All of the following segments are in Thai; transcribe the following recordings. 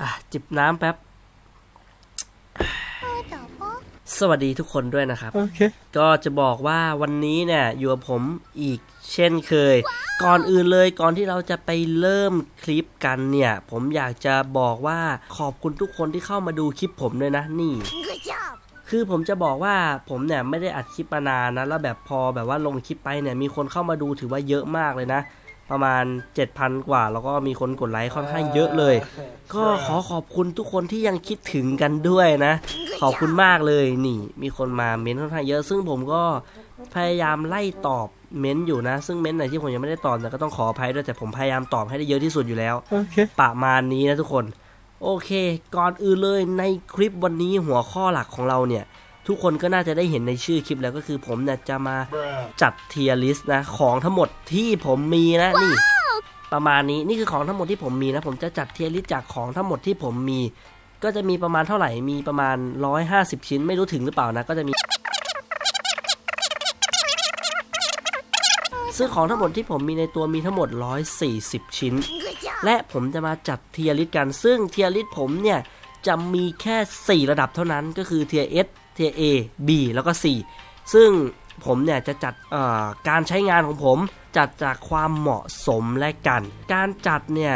อะจิบน้ำแป๊บพ่อจ๋าพ่อสวัสดีทุกคนด้วยนะครับ โอเค ก็จะบอกว่าวันนี้เนี่ยอยู่กับผมอีกเช่นเคย ก่อนอื่นเลยก่อนที่เราจะไปเริ่มคลิปกันเนี่ย ผมอยากจะบอกว่าขอบคุณทุกคนที่เข้ามาดูคลิปผมด้วยนะนี่ Good job คือผมจะบอกว่าผมเนี่ยไม่ได้อัดคลิปมานานนะแล้วแบบพอแบบว่าลงคลิปไปเนี่ยมีคนเข้ามาดูถือว่าเยอะมากเลยนะ ประมาณ 7,000 กว่า แล้วก็มีคนกดไลค์ค่อนข้างเยอะเลย ก็ขอขอบคุณทุกคนที่ยังคิดถึงกันด้วยนะ ขอบคุณมากเลยนี่ มีคนมาเม้นต์ค่อนข้างเยอะ ซึ่งผมก็พยายามไล่ตอบเม้นต์อยู่นะ ซึ่งเม้นต์ไหนที่ผมยังไม่ได้ตอบเนี่ยก็ต้องขออภัยด้วยแต่ผมพยายามตอบให้ได้เยอะที่สุดอยู่แล้วโอเคประมาณนี้นะทุกคน โอเค ก่อนอื่นเลยในคลิปวันนี้หัวข้อหลักของเราเนี่ย ทุกคนก็น่าจะได้เห็นในชื่อคลิปแล้วก็คือผมเนี่ยจะมาจัดเทียร์ลิสต์นะ ของทั้งหมดที่ผมมีนะนี่ประมาณนี้นี่คือของทั้งหมดที่ผมมีนะ ผมจะจัดเทียร์ลิสต์จากของทั้งหมดที่ผมมี ก็จะมีประมาณเท่าไหร่มีประมาณ 150 ชิ้นไม่รู้ถึงหรือเปล่านะ ก็จะมีซึ่งของทั้งหมดที่ผมมีในตัวมีทั้งหมด 140 ชิ้น Good job และผมจะมาจัดเทียร์ลิสต์กัน ซึ่งเทียร์ลิสต์ผมเนี่ยจะมีแค่ 4 ระดับเท่านั้นก็คือเทียร์ S เทียร์ A B แล้วก็ C ซึ่งผมเนี่ยจะจัดเอ่อการใช้งานของผมจัดจากความเหมาะสมและกัน การจัดเนี่ย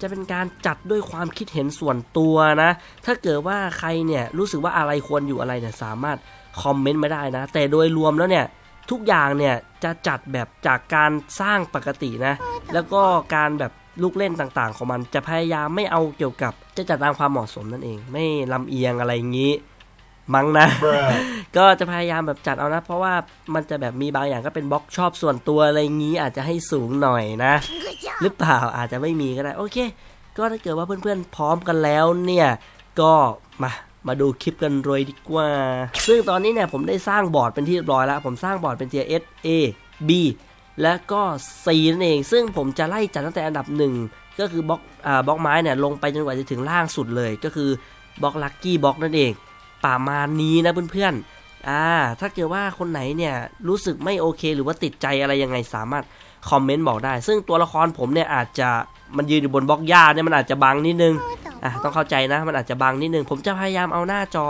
จะเป็นการจัดด้วยความคิดเห็นส่วนตัวนะ ถ้าเกิดว่าใครเนี่ยรู้สึกว่าอะไรควรอยู่อะไรเนี่ยสามารถคอมเมนต์มาได้นะ แต่โดยรวมแล้วเนี่ยทุกอย่างเนี่ยจะจัดแบบจากการสร้างปกตินะ แล้วก็การแบบลูกเล่นต่างๆ ของมันจะพยายามไม่เอาเกี่ยวกับ จะจัดตามความเหมาะสมนั่นเอง ไม่ลำเอียงอะไรอย่างนี้ มั้งนะ ก็จะพยายามแบบจัดเอานะ เพราะว่ามันจะแบบมีบางอย่างก็เป็นบล็อกชอบส่วนตัวอะไรอย่างนี้อาจจะให้สูงหน่อยนะ Good job หรือเปล่าอาจจะไม่มีก็ได้โอเค ก็ถ้าเกิดว่าเพื่อนๆพร้อมกันแล้วเนี่ย ก็มามาดูคลิปกันเลยดีกว่า ซึ่งตอนนี้เนี่ยผมได้สร้างบอร์ดเป็นที่เรียบร้อยแล้ว ผมสร้างบอร์ดเป็นเทียร์ S A B และก็ C นั่นเอง ซึ่งผมจะไล่จัดตั้งแต่อันดับหนึ่งก็คือบล็อกอ่าบล็อกไม้เนี่ยลงไปจนกว่าจะถึงล่างสุดเลย ก็คือบล็อกลัคกี้บล็อกนั่นเอง ประมาณนี้นะเพื่อนๆ อ่า ถ้าเกิดว่าคนไหนเนี่ยรู้สึกไม่โอเคหรือว่าติดใจอะไรยังไงสามารถคอมเมนต์บอกได้ ซึ่งตัวละครผมเนี่ยอาจจะมันยืนอยู่บนบล็อกหญ้าเนี่ยมันอาจจะบังนิดนึง อะต้องเข้าใจนะ มันอาจจะบังนิดนึง ผมจะพยายามเอาหน้าจอ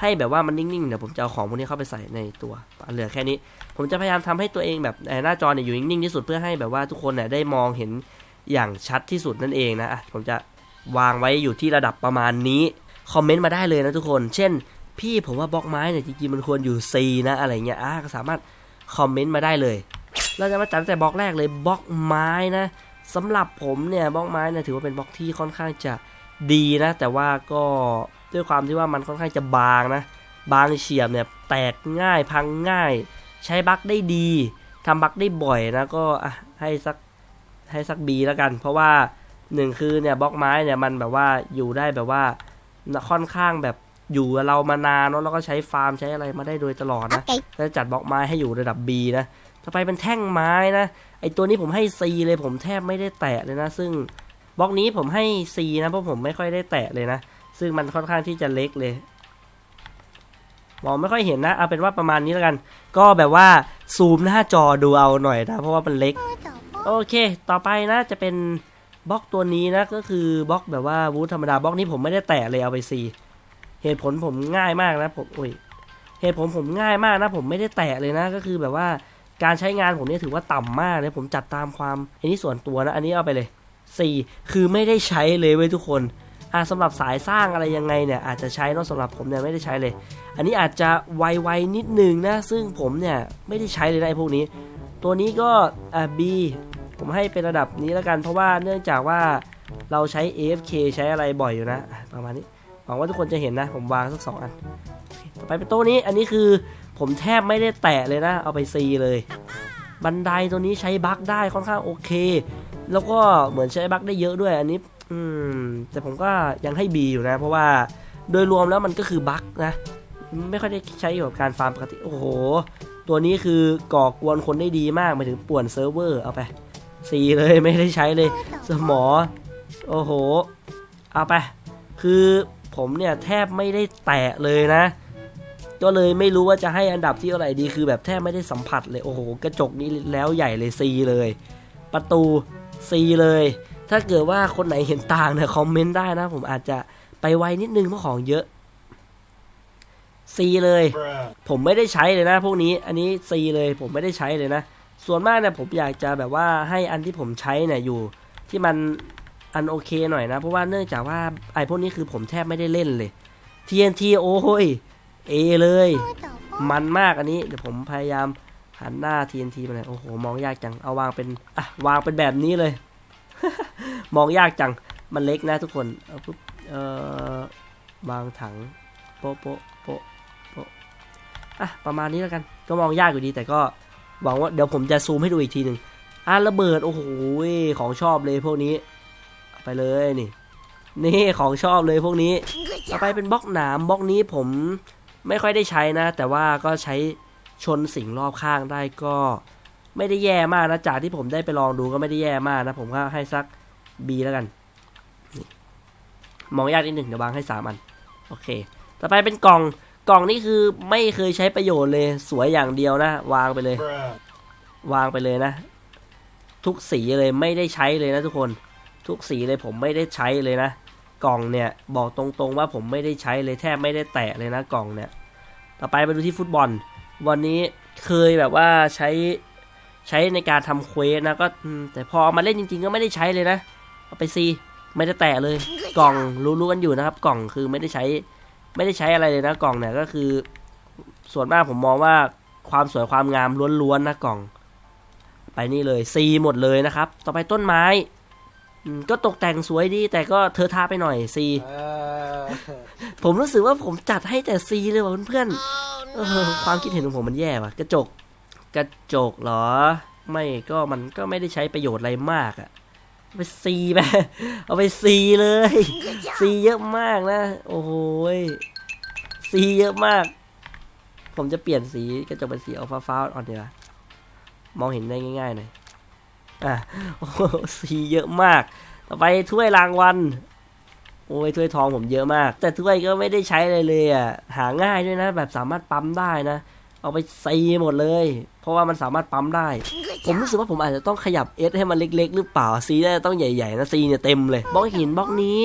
ให้แบบว่ามันนิ่งๆ เดี๋ยวผมจะเอาของพวกนี้เข้าไปใส่ในตัวเหลือแค่นี้ ผมจะพยายามทำให้ตัวเองแบบหน้าจอเนี่ยอยู่นิ่งๆที่สุดเพื่อให้แบบว่าทุกคนเนี่ยได้มองเห็นอย่างชัดที่สุดนั่นเองนะอะผมจะวางไว้อยู่ที่ระดับประมาณนี้ คอมเมนต์มาได้เลยนะทุกคน เช่น พี่ผมว่าบล็อกไม้เนี่ยจริงๆมันควรอยู่ C นะอะไรเงี้ยอะก็สามารถคอมเมนต์มาได้เลย เราจะมาจัดแต่บล็อกแรกเลยบล็อกไม้นะสำหรับผมเนี่ยบล็อกไม้เนี่ยถือว่าเป็นบล็อกที่ค่อนข้างจะดีนะ แต่ว่าก็ด้วยความที่ว่ามันค่อนข้างจะบางนะ บางเฉียบเนี่ยแตกง่ายพังง่าย ใช้บั๊กได้ดีทำบั๊กได้บ่อยนะก็ให้สักให้สักบีแล้วกัน เพราะว่าหนึ่งคือเนี่ยบล็อกไม้เนี่ยมันแบบว่าอยู่ได้แบบว่า ค่อนข้างแบบอยู่กับเรามานานเนอะแล้วก็ใช้ฟาร์มใช้อะไรมาได้โดยตลอดนะ Okay แล้วจัดบล็อกไม้ให้อยู่ระดับ B นะต่อไปเป็นแท่งไม้นะไอตัวนี้ผมให้ C เลยผมแทบไม่ได้แตะเลยนะ ซึ่งบล็อกนี้ผมให้ C นะเพราะผมไม่ค่อยได้แตะเลยนะ ซึ่งมันค่อนข้างที่จะเล็กเลยมองไม่ค่อยเห็นนะเอาเป็นว่าประมาณนี้แล้วกัน ก็แบบว่าซูมหน้าจอดูเอาหน่อยนะเพราะว่ามันเล็กพ่อจ๋าพ่อโอเค ต่อไปนะจะเป็น บล็อกตัวนี้นะก็คือบล็อกแบบว่าวูดธรรมดาบล็อกนี้ผมไม่ได้แตะเลยเอาไปซีเหตุผลผมง่ายมากนะผมโอ้ยเหตุผลผมง่ายมากนะ ผมไม่ได้แตะเลยนะก็คือแบบว่าการใช้งานผมเนี่ยถือว่าต่ำมากเลยผมจัดตามความอันนี้ส่วนตัวนะอันนี้เอาไปเลยสี่คือไม่ได้ใช้เลยเว้ยทุกคนอ่าสำหรับสายสร้างอะไรยังไงเนี่ยอาจจะใช้นอะสำหรับผมเนี่ยไม่ได้ใช้เลย อันนี้อาจจะไวๆนิดนึงนะซึ่งผมเนี่ยไม่ได้ใช้เลยนะไอ้พวกนี้ ตัวนี้ก็อ่า B ผมให้เป็นระดับนี้แล้วกัน เพราะว่าเนื่องจากว่าเราใช้ AFK ใช้อะไรบ่อยอยู่นะ ประมาณนี้หวังว่าทุกคนจะเห็นนะ ผมวางสักสองอันต่อไปเป็นโต๊ะนี้อันนี้คือผมแทบไม่ได้แตะเลยนะ เอาไป C เลย บันไดตัวนี้ใช้บั๊กได้ค่อนข้างโอเค แล้วก็เหมือนใช้บั๊กได้เยอะด้วยอันนี้ อืม แต่ผมก็ยังให้ B อยู่นะ เพราะว่าโดยรวมแล้วมันก็คือบั๊กนะ ไม่ค่อยได้ใช้อยู่กับการฟาร์มปกติ โอ้โห ตัวนี้คือก่อกวนคนได้ดีมากหมายถึงป่วนเซิร์ฟเวอร์เอาไป สีเลยไม่ได้ใช้เลย สมอ โอ้โห เอาไป คือผมเนี่ยแทบไม่ได้แตะเลยนะ ก็เลยไม่รู้ว่าจะให้อันดับที่เท่าไหร่ดี คือแบบแทบไม่ได้สัมผัสเลย โอ้โห กระจกนี้แล้วใหญ่เลยซีเลย ประตูซีเลย ถ้าเกิดว่าคนไหนเห็นต่างเนี่ยคอมเมนต์ได้นะ ผมอาจจะไปไวนิดนึงเพราะของเยอะ C เลย ผมไม่ได้ใช้เลยนะ พวกนี้ อันนี้ C เลย ผมไม่ได้ใช้เลยนะ ส่วนมากเนี่ยผมอยากจะแบบว่าให้อันที่ผมใช้เนี่ยอยู่ที่มันอันโอเคหน่อยนะ เพราะว่าเนื่องจากว่าไอ้พวกนี้คือผมแทบไม่ได้เล่นเลย TNT โอ้ย A เลย มันมากอันนี้เดี๋ยวผมพยายามหันหน้า TNT มาเลยโอ้โหมองยากจังเอาวางเป็นอะวางเป็นแบบนี้เลย มองยากจังมันเล็กนะทุกคนเอาปุ๊บเอ่อวางถังโป๊ะโป๊ะโป๊ะโปะอะประมาณนี้แล้วกัน ก็มองยากอยู่ดีแต่ก็ หวังว่าเดี๋ยวผมจะซูมให้ดูอีกทีหนึ่งอะระเบิดโอ้โหของชอบเลยพวกนี้ไปเลยนี่นี่ของชอบเลยพวกนี้ต่อไปเป็นบล็อกหนามบล็อกนี้ผมไม่ค่อยได้ใช้นะ แต่ว่าก็ใช้ชนสิ่งรอบข้างได้ก็ไม่ได้แย่มากนะจากที่ผมได้ไปลองดูก็ไม่ได้แย่มากนะ ผมก็ให้สัก B แล้วกัน มองยากนิดหนึ่งเดี๋ยววางให้สามอัน โอเค ต่อไปเป็นกล่อง กล่องนี่คือไม่เคยใช้ประโยชน์เลย สวยอย่างเดียวนะ วางไปเลย วางไปเลยนะ ทุกสีเลยไม่ได้ใช้เลยนะทุกคน ทุกสีเลยผมไม่ได้ใช้เลยนะ กล่องเนี่ยบอกตรงๆว่าผมไม่ได้ใช้เลยแทบไม่ได้แตะเลยนะกล่องเนี่ย ต่อไปมาดูที่ฟุตบอล วันนี้เคยแบบว่าใช้ใช้ในการทำเควสนะก็อืมแต่พอเอามาเล่นจริงๆ ก็ไม่ได้ใช้เลยนะ เอาไปซีไม่ได้แตะเลย กล่องรู้ๆกันอยู่นะครับ กล่องคือไม่ได้ใช้ ไม่ได้ใช้อะไรเลยนะกล่องเนี่ยก็คือ ส่วนมากผมมองว่าความสวยความงามล้วนๆนะกล่อง ไปนี่เลยซีหมดเลยนะครับ ต่อไปต้นไม้อืมก็ตกแต่งสวยดี แต่ก็เธอทาไปหน่อยซีเออผมรู้สึกว่าผมจัดให้แต่ซีเลยว่ะเพื่อนๆเออความคิดเห็นของผมมันแย่ว่ะ กระจก กระจกเหรอ ไม่ก็มันก็ไม่ได้ใช้ประโยชน์อะไรมากอะเอา ไปซีไปเอาไปซีเลยซีเยอะมากนะ โอ้โหซีเยอะมาก ผมจะเปลี่ยนสีกระจกเป็นสีอัลฟาฟ้าอ่อนดียวามองเห็นได้ง่ายๆหน่อยอะโอ้โหสีเยอะมาก ต่อไปถ้วยรางวัลโอ้ยถ้วยทองผมเยอะมาก แต่ถ้วยก็ไม่ได้ใช้เลยเลยอะหาง่ายด้วยนะ แบบสามารถปั๊มได้นะ เอาไปซีหมดเลย เพราะว่ามันสามารถปั๊มได้ ผมรู้สึกว่าผมอาจจะต้องขยับ S ให้มันเล็ก ๆ หรือเปล่าซีได้ต้องใหญ่ๆนะซีเนี่ยเต็มเลยบล็อกหินบล็อกนี้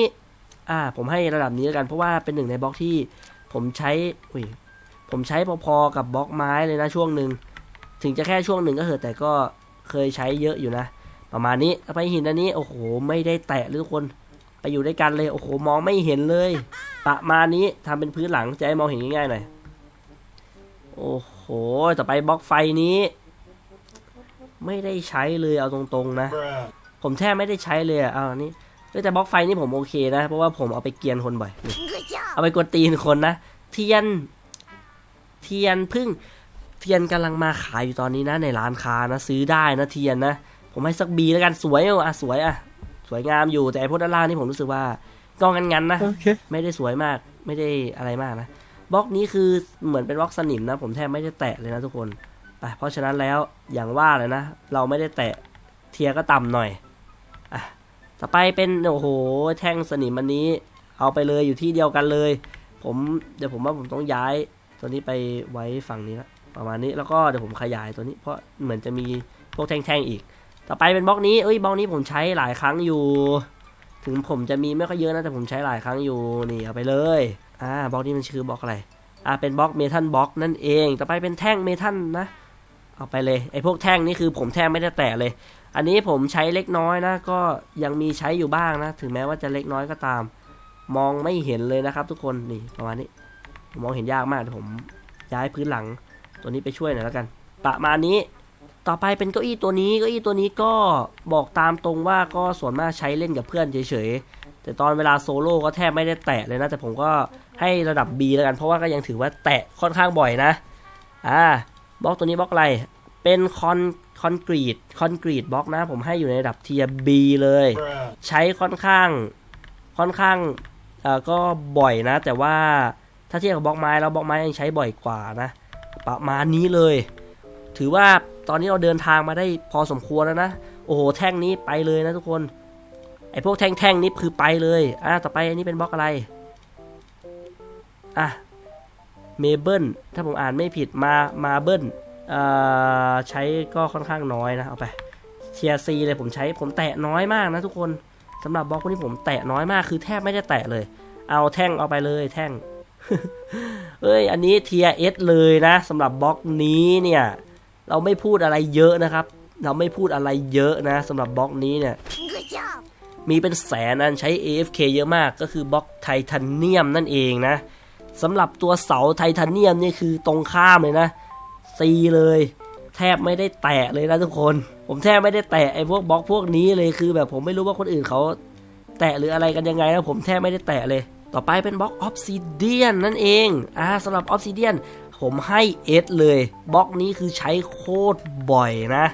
อ่า ผมให้ระดับนี้แล้วกันเพราะว่าเป็นหนึ่งในบล็อกที่ ผมใช้อุ้ยผมใช้พอๆกับบล็อกไม้เลยนะช่วงหนึ่งถึงจะแค่ช่วงหนึ่งก็เถอะแต่ก็เคยใช้เยอะอยู่นะ ประมาณนี้ไปหินอันนี้โอ้โหไม่ได้แตะเลยทุกคนไปอยู่ด้วยกันเลยโอ้โหมองไม่เห็นเลยประมาณนี้ทำเป็นพื้นหลังจะให้มองเห็นง่ายๆหน่อย โอ้โห ต่อไปบล็อกไฟนี้ ไม่ได้ใช้เลยเอาตรงๆนะ ผมแทบไม่ได้ใช้เลยอะเอาอันนี้เอ้ยแต่บล็อกไฟนี่ผมโอเคนะ เพราะว่าผมเอาไปเกรียนคนบ่อยนี่เอาไปกดตีนคนนะ เทียน เทียนพึ่ง เทียนกำลังมาขายอยู่ตอนนี้นะ ในร้านค้านะ ซื้อได้นะเทียนนะ ผมให้สักบีแล้วกัน สวยอะสวยอะ สวยงามอยู่ แต่ไอ้พวกด้านล่างนี่ผมรู้สึกว่าก็งันๆนะโอเคไม่ได้สวยมาก ไม่ได้อะไรมากนะ บล็อกนี้คือเหมือนเป็นบล็อกสนิมนะ ผมแทบไม่ได้แตะเลยนะทุกคนไปเพราะฉะนั้นแล้วอย่างว่าเลยนะ เราไม่ได้แตะเทียร์ก็ต่ำหน่อยอะต่อไปเป็นโอ้โหแท่งสนิมอันนี้ เอาไปเลยอยู่ที่เดียวกันเลย ผมเดี๋ยวผมว่าผมต้องย้ายตัวนี้ไปไว้ฝั่งนี้ละประมาณนี้แล้วก็เดี๋ยวผมขยายตัวนี้ เพราะเหมือนจะมีพวกแท่งๆอีก ต่อไปเป็นบล็อกนี้เอ้ยบล็อกนี้ผมใช้หลายครั้งอยู่ ถึงผมจะมีไม่ค่อยเยอะนะแต่ผมใช้หลายครั้งอยู่นี่เอาไปเลย อ่าบล็อกนี้มันชื่อบล็อกอะไร อ่า เป็นบล็อกเมทัลบล็อกนั่นเอง ต่อไปเป็นแท่งเมทัลนะ เอาไปเลย ไอ้พวกแท่งนี่คือผมแทบไม่ได้แตะเลย อันนี้ผมใช้เล็กน้อยนะ ก็ยังมีใช้อยู่บ้างนะ ถึงแม้ว่าจะเล็กน้อยก็ตาม มองไม่เห็นเลยนะครับ ทุกคน นี่ประมาณนี้ ผมมองเห็นยากมากเดี๋ยวผมย้ายพื้นหลัง ตัวนี้ไปช่วยหน่อยแล้วกัน ประมาณนี้ ต่อไปเป็นเก้าอี้ตัวนี้ เก้าอี้ตัวนี้ก็บอกตามตรงว่าก็ส่วนมากใช้เล่นกับเพื่อนเฉยๆ แต่ตอนเวลาโซโล่ก็แทบไม่ได้แตะเลยนะ แต่ผมก็ ให้ระดับ B แล้วกัน เพราะว่าก็ยังถือว่าแตะค่อนข้างบ่อยนะ อ่าบล็อกตัวนี้บล็อกอะไร เป็นคอนคอนกรีตคอนกรีตบล็อกนะ ผมให้อยู่ในระดับเทียร์ B เลย ใช้ค่อนข้างค่อนข้างเอ่อก็บ่อยนะ แต่ว่าถ้าเทียบกับบล็อกไม้แล้วบล็อกไม้ยังใช้บ่อยกว่านะ ประมาณนี้เลย ถือว่าตอนนี้เราเดินทางมาได้พอสมควรแล้วนะ โอ้โหแท่งนี้ไปเลยนะทุกคนไอพวกแท่งๆนี้คือไปเลยอะต่อไปอันนี้เป็นบล็อกอะไร อะเมเบิลถ้าผมอ่านไม่ผิดมามาเบิลใช้ก็ค่อนข้างน้อยนะเอาไปเทียซีเลยผมใช้ผมแตะน้อยมากนะทุกคนสำหรับบล็อกพวกนี้ผมแตะน้อยมากคือแทบไม่ได้แตะเลย เอาแท่งเอาไปเลยแท่งเอ้ยอันนี้ tier S เลยนะสำหรับบล็อกนี้เนี่ย เราไม่พูดอะไรเยอะนะครับ เราไม่พูดอะไรเยอะนะสำหรับบล็อกนี้เนี่ยมีเป็นแสนอันใช้ AFK เยอะมากก็คือบล็อกไทเทเนียมนั่นเองนะ สำหรับตัวเสาไทเทเนียมนี่คือตรงข้ามเลยนะ C เลย แทบไม่ได้แตะเลยนะทุกคน ผมแทบไม่ได้แตะไอ้พวกบล็อกพวกนี้เลยคือ แบบผมไม่รู้ว่าคนอื่นเขาแตะหรืออะไรกันยังไงนะผมแทบไม่ได้แตะเลย ต่อไปเป็นบล็อกออฟซิเดียนนั่นเองอ่าสำหรับออฟซิเดียนผมให้ S เลยบล็อกนี้คือใช้โคตรบ่อยนะ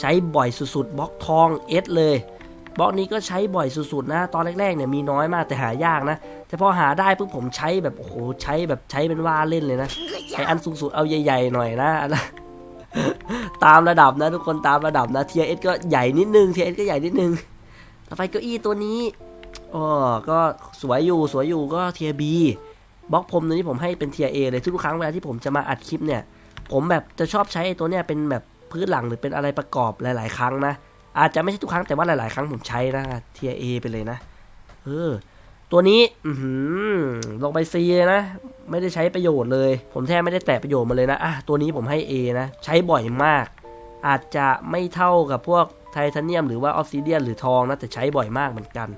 ใช้บ่อยสุดๆบล็อกทอง S เลย บล็อกนี้ก็ใช้บ่อยสุดๆนะ ตอนแรกๆเนี่ยมีน้อยมากแต่หายากนะ แต่พอหาได้ปุ๊บผมใช้แบบโอ้โหใช้แบบใช้เป็นว่าเล่นเลยนะไออันสูงสุดเอาใหญ่ๆหน่อยนะนนั้นตามระดับนะทุกคนตามระดับนะเทียเอสก็ใหญ่นิดนึงเทียเอสก็ใหญ่นิดนึง ต่อไปเก้าอี้ตัวนี้อ๋อก็สวยอยู่สวยอยู่ก็เทียบีบล็อกผมตัวนี้ผมให้เป็นเทียเอเลยทุกครั้งเวลาที่ผมจะมาอัดคลิปเนี่ย ผมแบบจะชอบใช้ไอ้ตัวเนี้ยเป็นแบบพื้นหลังหรือเป็นอะไรประกอบหลาย ๆ ครั้งนะ อาจจะไม่ใช่ทุกครั้งแต่ว่าหลาย ๆ ครั้งผมใช้นะเทียเอไปเลยนะ เออ ตัวนี้ อืลงไปซีเลยนะ ไม่ได้ใช้ประโยชน์เลย ผมแทบไม่ได้แตะประโยชน์มาเลยนะ อะ ตัวนี้ผมให้ A นะ ใช้บ่อยมาก อาจจะไม่เท่ากับพวกไทเทเนียมหรือว่าออฟซิเดียนหรือทองนะ แต่ใช้บ่อยมากเหมือนกัน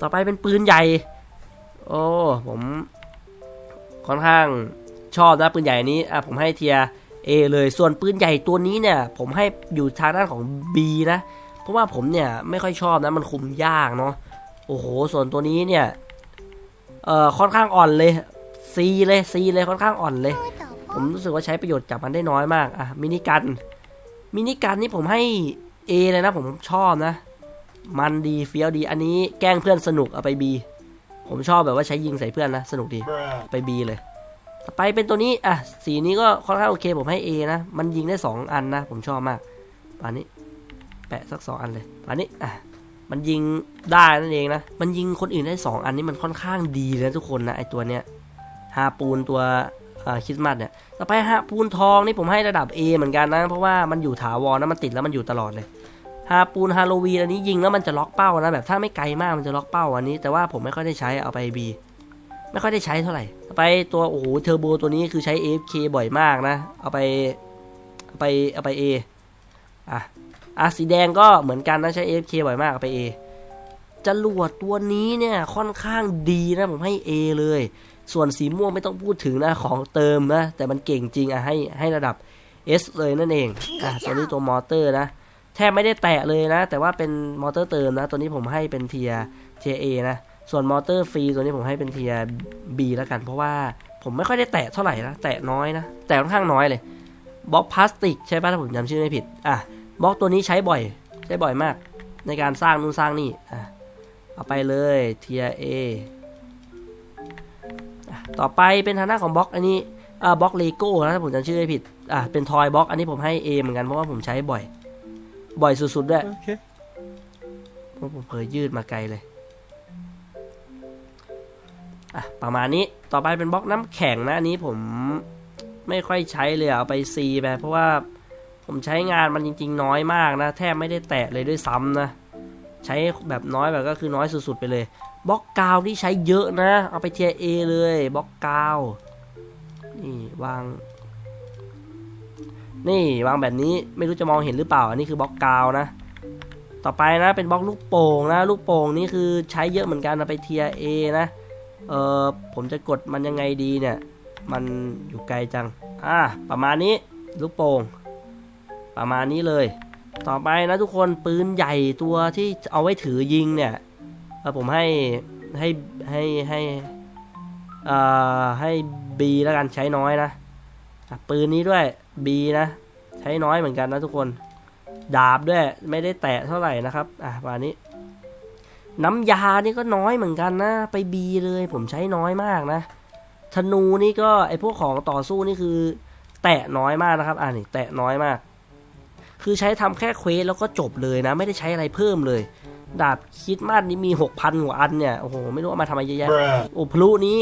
ต่อไปเป็นปืนใหญ่ โอ้ ผมค่อนข้างชอบนะปืนใหญ่นี้ อะ ผมให้เทีย A เลยส่วนปืนใหญ่ตัวนี้เนี่ย ผมให้อยู่ทางด้านของ B นะ เพราะว่าผมเนี่ยไม่ค่อยชอบนะมันคุมยากเนาะโอ้โห ส่วนตัวนี้เนี่ยเอ่อค่อนข้างอ่อนเลย C เลย C เลยค่อนข้างอ่อนเลย ผมรู้สึกว่าใช้ประโยชน์จากมันได้น้อยมากอะมินิกันมินิกันนี่ผมให้ A เลยนะ ผมชอบนะ มันดีเฟี้ยวดีอันนี้แกล้งเพื่อนสนุกเอาไป B ผมชอบแบบว่าใช้ยิงใส่เพื่อนนะ สนุกดี Bruh. ไป B เลยต่อ ไปเป็นตัวนี้ อะ สีนี้ก็ค่อนข้างโอเค ผมให้ A นะ มันยิงได้ 2 อันนะ ผมชอบมากปานนี้ แปะสัก 2 อันเลยปานนี้ อะ มันยิงได้นั่นเองนะ มันยิงคนอื่นได้ 2 อันนี้มันค่อนข้างดีเลยนะทุกคนนะไอตัวเนี้ย ฮาปูนตัวคริสต์มาสเนี่ย ต่อไปฮาปูนทองนี่ผมให้ระดับ A เหมือนกันนะ เพราะว่ามันอยู่ถาวรนะ มันติดแล้วมันอยู่ตลอดเลยฮาปูนฮาโลวีนอันนี้ยิงแล้วมันจะล็อกเป้านะแบบถ้าไม่ไกลมากมันจะล็อกเป้าอันนี้ แต่ว่าผมไม่ค่อยได้ใช้เอาไป B ไม่ค่อยได้ใช้เท่าไหร่ไปตัวโอ้โหเทอร์โบตัวนี้คือใช้ AFK บ่อยมากนะ เอาไปเอาไปเอาไป A อะอะสีแดงก็เหมือนกันนะใช้ AFK บ่อยมากเอาไป A จรวดตัวนี้เนี่ยค่อนข้างดีนะผมให้ A เลย ส่วนสีม่วงไม่ต้องพูดถึงนะของเติมนะ แต่มันเก่งจริงอะให้ให้ระดับ S เลยนั่นเองอะตัวนี้ตัวมอเตอร์นะแทบไม่ได้แตะเลยนะ แต่ว่าเป็นมอเตอร์เติมนะ ตัวนี้ผมให้เป็นเทียเทียเอนะ ส่วนมอเตอร์ฟรีตัวนี้ผมให้เป็นเทียบี แล้วกัน เพราะว่าผมไม่ค่อยได้แตะเท่าไหร่นะ แตะน้อยนะ แตะค่อนข้างน้อยเลยบล็อกพลาสติกใช่ปะถ้าผมจำชื่อไม่ผิด อะบล็อกตัวนี้ใช้บ่อย ใช้บ่อยมาก ในการสร้างนู่นสร้างนี่ อะ เอาไปเลยเทียเอต่อไปเป็นทางหน้านของบล็อกอันนี้อ่าบล็อกเลโก้นะถ้าผมจำชื่อไม่ผิด อะ เป็นทอยบล็อกอันนี้ผมให้ A เหมือนกันเพราะว่าผมใช้บ่อย บ่อยสุดๆด้วย Okay. เพราะผมเผยยืดมาไกลเลย อะประมาณนี้ต่อไปเป็นบล็อกน้ำแข็งนะอันนี้ผมไม่ค่อยใช้เลยเอาไป C ไปเพราะว่าผมใช้งานมันจริง ๆ น้อยมากนะ แทบไม่ได้แตะเลยด้วยซ้ำนะใช้แบบน้อยแบบก็คือน้อยสุดๆไปเลยบล็อกกาวที่ใช้เยอะนะ เอาไปเทียเอเลยบล็อกกาวนี่วาง นี่วางแบบนี้ไม่รู้จะมองเห็นหรือเปล่า อันนี้คือบล็อกกาวนะ ต่อไปนะเป็นบล็อกลูกโป่งนะ ลูกโป่งนี่คือใช้เยอะเหมือนกันนะไปเทียเอนะ เออผมจะกดมันยังไงดีเนี่ย มันอยู่ไกลจัง อะประมาณนี้ ลูกโป่ง ประมาณนี้เลย ต่อไปนะทุกคน ปืนใหญ่ตัวที่เอาไว้ถือยิงเนี่ยผมให้ ให้ ให้ ให้เอ่อให้ B แล้วกันใช้น้อยนะ ปืนนี้ด้วย B นะ ใช้น้อยเหมือนกันนะทุกคน ดาบด้วย ไม่ได้แตะเท่าไหร่นะครับ อะประมาณนี้ น้ำยานี่ก็น้อยเหมือนกันนะ ไปบีเลยผมใช้น้อยมากนะ ธนูนี่ก็ไอพวกของต่อสู้นี่คือ แตะน้อยมากนะครับอ่านี่แตะน้อยมาก คือใช้ทำแค่เควสแล้วก็จบเลยนะ ไม่ได้ใช้อะไรเพิ่มเลย ดาบคิดมาสนี่มีหกพันกว่าอันเนี่ย โอ้โห ไม่รู้เอามาทำอะไรเยอะแยะ Bruh. โอ้พลุนี้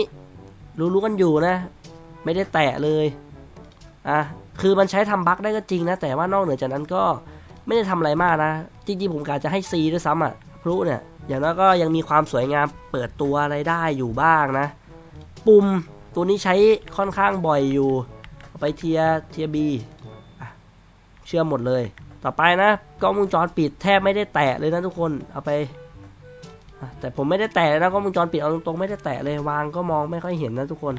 รู้ๆกันอยู่นะ ไม่ได้แตะเลยอะคือมันใช้ทำบั๊กได้ก็จริงนะ แต่ว่านอกเหนือจากนั้นก็ไม่ได้ทำอะไรมากนะ จริงๆผมกะจะให้ซีด้วยซ้ำอะพลุเนี่ย อย่างน้อยก็ยังมีความสวยงามเปิดตัวอะไรได้อยู่บ้างนะ ปุ่มตัวนี้ใช้ค่อนข้างบ่อยอยู่เอาไปเทียเทียบีเชื่อหมดเลย ต่อไปนะกล้องวงจรปิดแทบไม่ได้แตะเลยนะทุกคนเอาไปแต่ผมไม่ได้แตะนะกล้องวงจรปิดเอาตรงๆไม่ได้แตะเลยวางก็มองไม่ค่อยเห็นนะทุกคน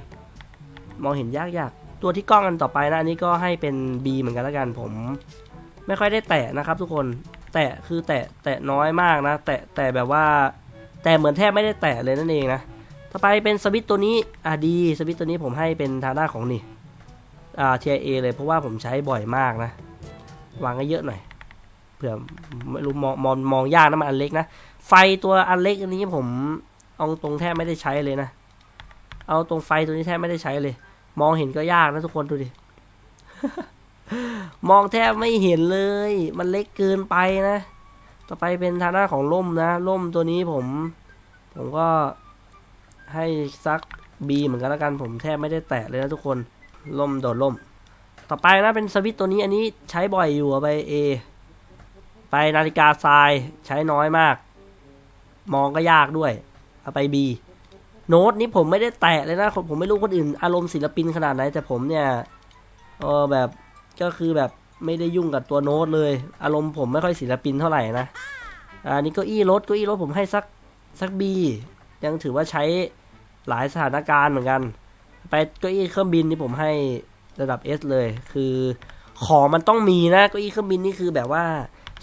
มองเห็นยากๆตัวที่กล้องอันต่อไปนะอันนี้ก็ให้เป็น B เหมือนกันแล้วกันผม ไม่ค่อยได้แตะนะครับทุกคน แตะคือแตะแตะน้อยมากนะ แตะแต่แบบว่า แต่เหมือนแทบไม่ได้แตะเลยนั่นเองนะต่อไปเป็นสวิตตัวนี้อะดีสวิตตัวนี้ผมให้เป็นทางด้านของนี่อ่า TIA เลยเพราะว่าผมใช้บ่อยมากนะ วางให้เยอะหน่อยเผื่อไม่รู้มองมองมองยากนะมันอันเล็กนะไฟตัวอันเล็กอันนี้ผมเอาตรงแทบไม่ได้ใช้เลยนะเอาตรงไฟตัวนี้แทบไม่ได้ใช้เลย มองเห็นก็ยากนะทุกคนดูดิ มองแทบไม่เห็นเลย มันเล็กเกินไปนะ ต่อไปเป็นทางด้านของล่มนะ ล่มตัวนี้ผม ผมก็ให้ซัก B เหมือนกันแล้วกัน ผมแทบไม่ได้แตะเลยนะทุกคน ล่มโดดล่ม ต่อไปนะเป็นสวิตตัวนี้อันนี้ใช้บ่อยอยู่ไป A ไปนาฬิกาทรายใช้น้อยมาก มองก็ยากด้วย เอาไป B โน้ตนี้ผมไม่ได้แตะเลยนะผมผมไม่รู้คนอื่นอารมณ์ศิลปินขนาดไหนแต่ผมเนี่ย เออแบบ ก็คือแบบไม่ได้ยุ่งกับตัวโน้ตเลย อารมณ์ผมไม่ค่อยศิลปินเท่าไหร่นะอันนี้ก็อี้รถก็อี้รถผมให้สักสัก B ยังถือว่าใช้หลายสถานการณ์เหมือนกัน ไปก้าอี้เครื่องบินที่ผมให้ระดับ S เลย คือของมันต้องมีนะก้าอี้เครื่องบินนี่คือแบบว่า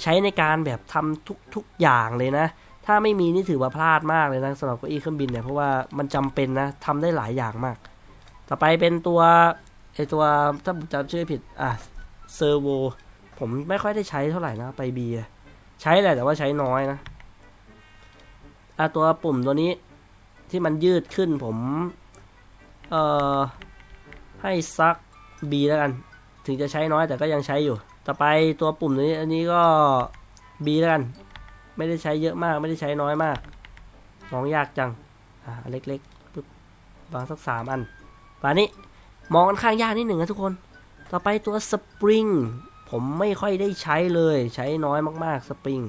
ใช้ในการแบบทำทุกทุกอย่างเลยนะ ถ้าไม่มีนี่ถือว่าพลาดมากเลยนะสำหรับเก้าอี้เครื่องบินเนี่ยเพราะว่ามันจำเป็นนะทำได้หลายอย่างมาก ต่อไปเป็นตัว ไอตัวถ้าผมจำชื่อผิด อะเซอร์โวผมไม่ค่อยได้ใช้เท่าไหร่นะ ไปบีใช้แหละแต่ว่าใช้น้อยนะอะตัวปุ่มตัวนี้ที่มันยืดขึ้นผม เอ่อ ให้ซัก B แล้วกัน ถึงจะใช้น้อยแต่ก็ยังใช้อยู่ ต่อไปตัวปุ่มตัวนี้อันนี้ก็ B แล้วกัน ไม่ได้ใช้เยอะมากไม่ได้ใช้น้อยมากมองยากจัง อ่าเล็กๆปึ๊บวางสักสามอันป่านนี้ มองค่อนข้างยากนิดหนึ่งนะทุกคน ต่อไปตัวสปริงผมไม่ค่อยได้ใช้เลยใช้น้อยมากๆสปริง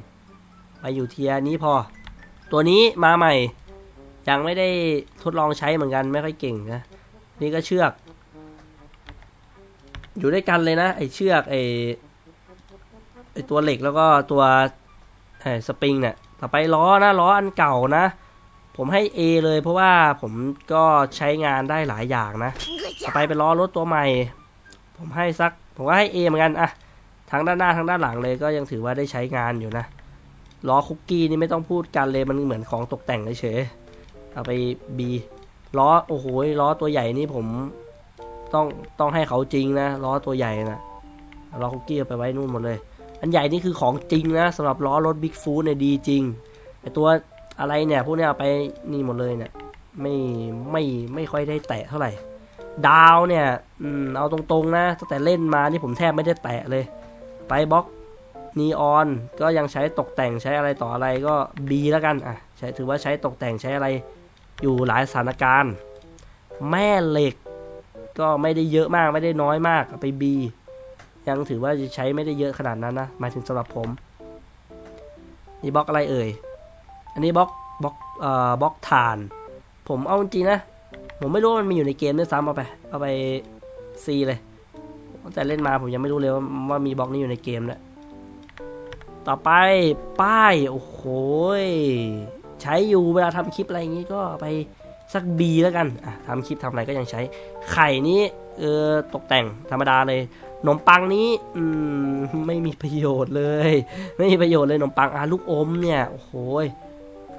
ไปอยู่เทียร์นี้พอ ตัวนี้มาใหม่ ยังไม่ได้ทดลองใช้เหมือนกันไม่ค่อยเก่งนะ นี่ก็เชือก อยู่ด้วยกันเลยนะ ไอเชือกไอไอตัวเหล็กแล้วก็ตัวไอสปริงเนี่ยต่อไปล้อนะล้ออันเก่านะ ผมให้ A เลยเพราะว่าผมก็ใช้งานได้หลายอย่างนะต่อไปเป็นล้อรถตัวใหม่ ผมให้สัก ผมก็ให้ A เหมือนกันอะทั้งด้านหน้าทั้งด้านหลังเลยก็ยังถือว่าได้ใช้งานอยู่นะล้อคุกกี้นี่ไม่ต้องพูดกันเลยมันเหมือนของตกแต่งเฉยเอาไป B ล้อโอ้โหล้อตัวใหญ่นี่ผมต้องต้องให้เขาจริงนะล้อตัวใหญ่นะล้อคุกกี้เอาไปไว้นู่นหมดเลย อันใหญ่นี่คือของจริงนะสำหรับล้อรถบิ๊กฟูดเนี่ยดีจริงไอตัว อะไรเนี่ยพวกเนี้ยเอาไปนี่หมดเลยเนี่ยไม่ไม่ไม่ค่อยได้แตะเท่าไหร่ ดาวเนี่ยอืมเอาตรงๆนะตั้งแต่เล่นมานี่ผมแทบไม่ได้แตะเลย ไปบล็อกนีออนก็ยังใช้ตกแต่งใช้อะไรต่ออะไรก็ B แล้วกันอะใช้ถือว่าใช้ตกแต่งใช้อะไรอยู่หลายสถานการณ์ แม่เหล็กก็ไม่ได้เยอะมากไม่ได้น้อยมากไป B ยังถือว่าจะใช้ไม่ได้เยอะขนาดนั้นนะหมายถึงสำหรับผมนี่บล็อกอะไรเอ่ย อันนี้บล็อกบล็อกเอ่อบล็อกฐาน ผมเอาจริงนะ ผมไม่รู้มันมีอยู่ในเกมด้วยซ้ำเอาไป เอาไป C เลยตั้งแต่เล่นมาผมยังไม่รู้เลยว่าว่ามีบล็อกนี้อยู่ในเกมนะต่อไปป้าย โอ้โหยใช้อยู่เวลาทำคลิปอะไรอย่างงี้ก็ไปสัก B แล้วกันอะทำคลิปทำอะไรก็ยังใช้ ไข่นี้เออตกแต่งธรรมดาเลยขนมปังนี้อืมไม่มีประโยชน์เลย ไม่มีประโยชน์เลยขนมปังอะลูกอมเนี่ย โอ้โหย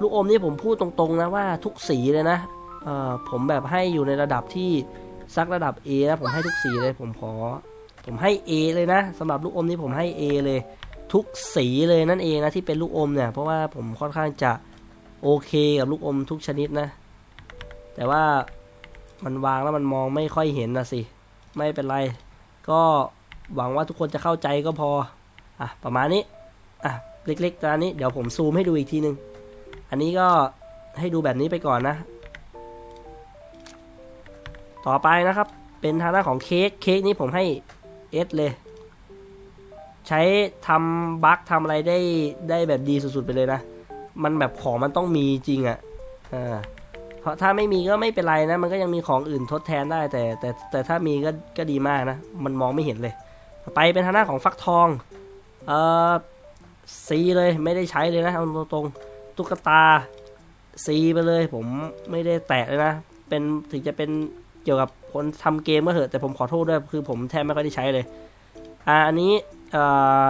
ลูกอมนี่ผมพูดตรงๆนะว่าทุกสีเลยนะเออผมแบบให้อยู่ในระดับที่สักระดับ A นะผมให้ทุกสีเลยผมขอ ผมให้ A เลยนะสำหรับลูกอมนี่ผมให้ A เลย ทุกสีเลยนั่นเองนะที่เป็นลูกอมเนี่ยเพราะว่าผมค่อนข้างจะโอเคกับลูกอมทุกชนิดนะ แต่ว่ามันวางแล้วมันมองไม่ค่อยเห็นนะสิ ไม่เป็นไร ก็หวังว่าทุกคนจะเข้าใจก็พอ อะ ประมาณนี้ อะ เล็กๆตอนนี้เดี๋ยวผมซูมให้ดูอีกทีนึง อันนี้ก็ให้ดูแบบนี้ไปก่อนนะ ต่อไปนะครับ เป็นทางด้านของเค้ก เค้กนี้ผมให้ S เลย ใช้ทำบั๊กทำอะไรได้ได้แบบดีสุดๆไปเลยนะ มันแบบของมันต้องมีจริงอะ่ะอ่าเพราะถ้าไม่มีก็ไม่เป็นไรนะ มันก็ยังมีของอื่นทดแทนได้ แต่แต่แต่ถ้ามีก็ก็ดีมากนะ มันมองไม่เห็นเลย ไปเป็นทางหน้าของฟักทอง เอ่อซีเลยไม่ได้ใช้เลยนะเอาตรงๆ ตุ๊กตาซีไปเลย ผมไม่ได้แตะเลยนะ เป็นถึงจะเป็นเกี่ยวกับคนทำเกมก็เหอะแต่ผมขอโทษด้วยคือผมแทบไม่ค่อยได้ใช้เลย อ่าอันนี้เอ่อ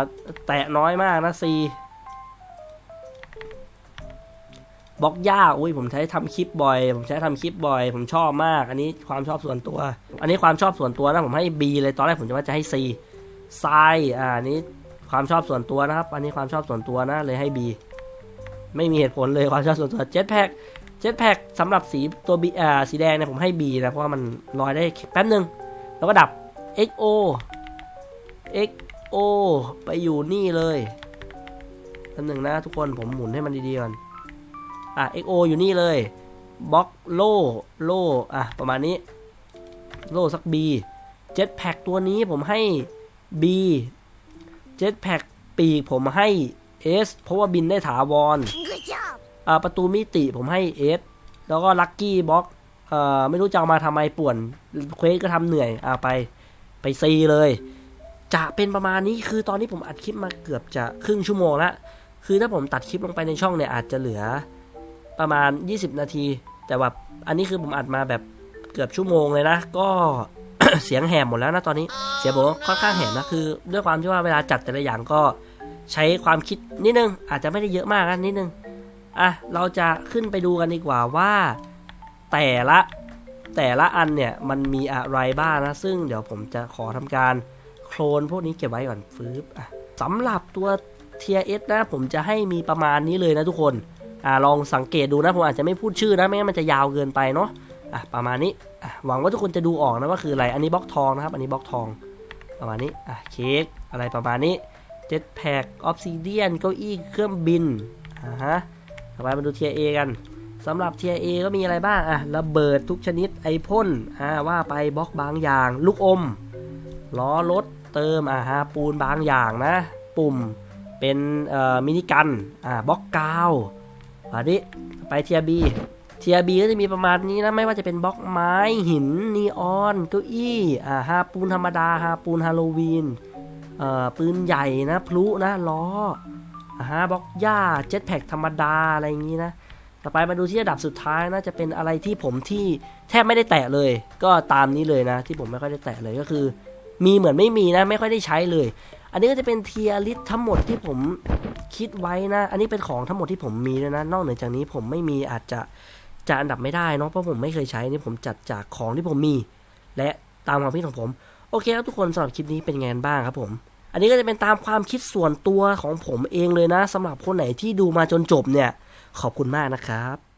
แตะน้อยมากนะซีบล็อกยากอุ้ยผมใช้ทำคลิปบ่อย ผมใช้ทำคลิปบ่อย ผมชอบมาก อันนี้ความชอบส่วนตัว อันนี้ความชอบส่วนตัวนะผมให้ B เลยตอนแรกผมจะว่าจะให้ C ทรายอ่าอันนี้ความชอบส่วนตัวนะครับ อันนี้ความชอบส่วนตัวนะเลยให้ B ไม่มีเหตุผลเลยความชอบส่วนตัวเจ็ตแพ็กเจ็ตแพ็กสำหรับสีตัว B อ่าสีแดงเนี่ยผมให้ B นะ เพราะว่ามันลอยได้แป๊บนึง แล้วก็ดับ XO XO ไปอยู่นี่เลยอันหนึ่งนะทุกคนผมหมุนให้มันดีๆก่อน อะ XO อยู่นี่เลยบล็อกโลโลอะ ประมาณนี้ โลสัก B เจ็ตแพ็กตัวนี้ผมให้ B เจ็ตแพ็กปีกผมให้ S เพราะว่าบินได้ถาวร Good job. อ่าประตูมิติผมให้ S แล้วก็ลัคกี้บ็อกเอ่อไม่รู้จะเอามาทำไมป่วนเควสก็ทำเหนื่อยอ่าไปไป C เลย จะเป็นประมาณนี้คือตอนนี้ผมอัดคลิปมาเกือบจะครึ่งชั่วโมงละคือถ้าผมตัดคลิปลงไปในช่องเนี่ยอาจจะเหลือประมาณ 20 นาที แต่ว่าอันนี้คือผมอัดมาแบบเกือบชั่วโมงเลยนะ ก็เสียงแหบหมดแล้วนะตอนนี้ เสียงผมค่อนข้างแหบนะคือ ด้วยความที่ว่าเวลาจัดแต่ละอย่างก็ ใช้ความคิดนิดนึง อาจจะไม่ได้เยอะมากนะนิดนึง อะ เราจะขึ้นไปดูกันดีกว่าว่า แต่ละแต่ละอันเนี่ยมันมีอะไรบ้างนะ ซึ่งเดี๋ยวผมจะขอทำการโคลนพวกนี้เก็บไว้ก่อนฟืบอะสำหรับตัวเทียเอสนะผมจะให้มีประมาณนี้เลยนะทุกคนอ่าลองสังเกตดูนะผมอาจจะไม่พูดชื่อนะไม่งั้นมันจะยาวเกินไปเนาะอะประมาณนี้อะหวังว่าทุกคนจะดูออกนะว่าคืออะไรอันนี้บล็อกทองนะครับ อันนี้บล็อกทองประมาณนี้อะเค้กอะไรประมาณนี้ เจ็ตแพคออฟซิเดียนเก้าอี้เครื่องบินอ่าฮะต่อไปมาดูเทียเอกันสำหรับเทียเอก็มีอะไรบ้างอะระเบิดทุกชนิดไอพ่นอ่าว่าไปบล็อกบางอย่าง ลูกอม ล้อรถเติมอ่าฮะปูนบางอย่างนะ ปุ่มเป็นเอ่อมินิกันอ่าบล็อกกาวอันนี้ไปเทียบีเทียบีก็จะมีประมาณนี้นะ ไม่ว่าจะเป็นบล็อกไม้หินนีออนเก้าอี้อ่าฮาปูนธรรมดาฮาปูนฮาโลวีน ปืนใหญ่นะพลุนะล้อฮะบล็อกหญ้าเจ็ตแพ็กธรรมดาอะไรอย่างนี้นะต่อไปมาดูที่ระดับสุดท้ายนะจะเป็นอะไรที่ผมที่แทบไม่ได้แตะเลย ก็ตามนี้เลยนะ ที่ผมไม่ค่อยได้แตะเลยก็คือ มีเหมือนไม่มีนะ ไม่ค่อยได้ใช้เลย อันนี้ก็จะเป็นเทียริสทั้งหมดที่ผมคิดไว้นะ อันนี้เป็นของทั้งหมดที่ผมมีด้วยนะ นอกเหนือจากนี้ผมไม่มีอาจจะจะอันดับไม่ได้เนาะเพราะผมไม่เคยใช้นี่ผมจัดจากของที่ผมมี และตามความคิดของผม อเคครับทุกคนสำหรับคลิปนี้เป็นไงกันบ้างครับผม อันนี้ก็จะเป็นตามความคิดส่วนตัวของผมเองเลยนะสำหรับคนไหนที่ดูมาจนจบเนี่ย ขอบคุณมากนะครับ